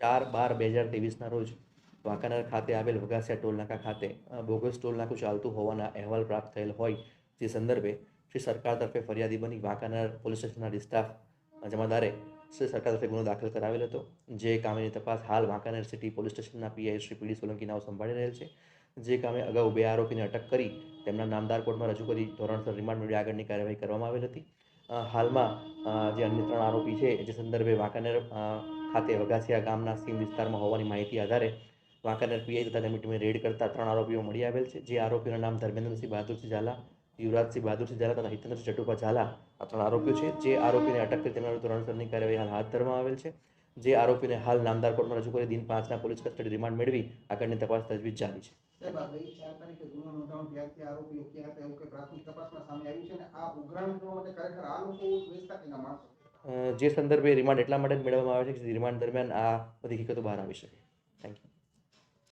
ચાર બાર બે હજાર ત્રેવીસના રોજ વાંકાનેર ખાતે આવેલ વઘાસિયા ટોલનાકા ખાતે બોગસ ટોલનાકું ચાલતું હોવાના અહેવાલ પ્રાપ્ત થયેલ હોય તે સંદર્ભે શ્રી સરકાર તરફે ફરિયાદી બની વાંકાનેર પોલીસ સ્ટેશનના ડિસ્ટાફ જમાદારે શ્રી સરકાર તરફે ગુનો દાખલ કરાવેલ હતો. જે કામની તપાસ હાલ વાંકાનેર સિટી પોલીસ સ્ટેશનના પીઆઈ શ્રી પીડી સોલંકી નાવ સંભાળી રહેલ છે. જે કામે અગાઉ બે આરોપીને અટક કરી તેમના નામદાર કોર્ટમાં રજૂ કરી ધોરણસર રિમાન્ડ મેળવી આગળની કાર્યવાહી કરવામાં આવેલ હતી. હાલમાં જે અન્ય ત્રણ આરોપી છે, જે સંદર્ભે વાંકાનેર ખાતે વગાસિયા ગામના સીમ વિસ્તારમાં હોવાની માહિતી આધારે વાંકાનેર પીઆઈ તથા તેમની ટીમે રેડ કરતા ત્રણ આરોપીઓ મળી આવેલ છે. જે આરોપીઓના નામ ધર્મેન્દ્રસિંહ બહાદુરસિંહ ઝાલા, યુવરાજસિંહ બહાદુરસિંહ ઝાલા તથા હિતેન્દ્રસિંહ ચટુભા ઝાલા આ ત્રણ આરોપીઓ છે. જે આરોપીને અટક કરી તેમના વિરુદ્ધ કાર્યવાહી હાલ હાથ ધરવામાં આવેલ છે. જે આરોપીને હાલ નામદાર કોર્ટમાં રજૂ કરી દિન પાંચના પોલીસ કસ્ટડી રિમાન્ડ મેળવી આગળની તપાસ તજવીજ જારી છે. સાહેબ જે સંદર્ભે રિમાન્ડ એટલા માટે જ મેળવવામાં આવે છે કે રિમાન્ડ દરમિયાન આ બધી હકીકતો બહાર આવી શકે. Thank you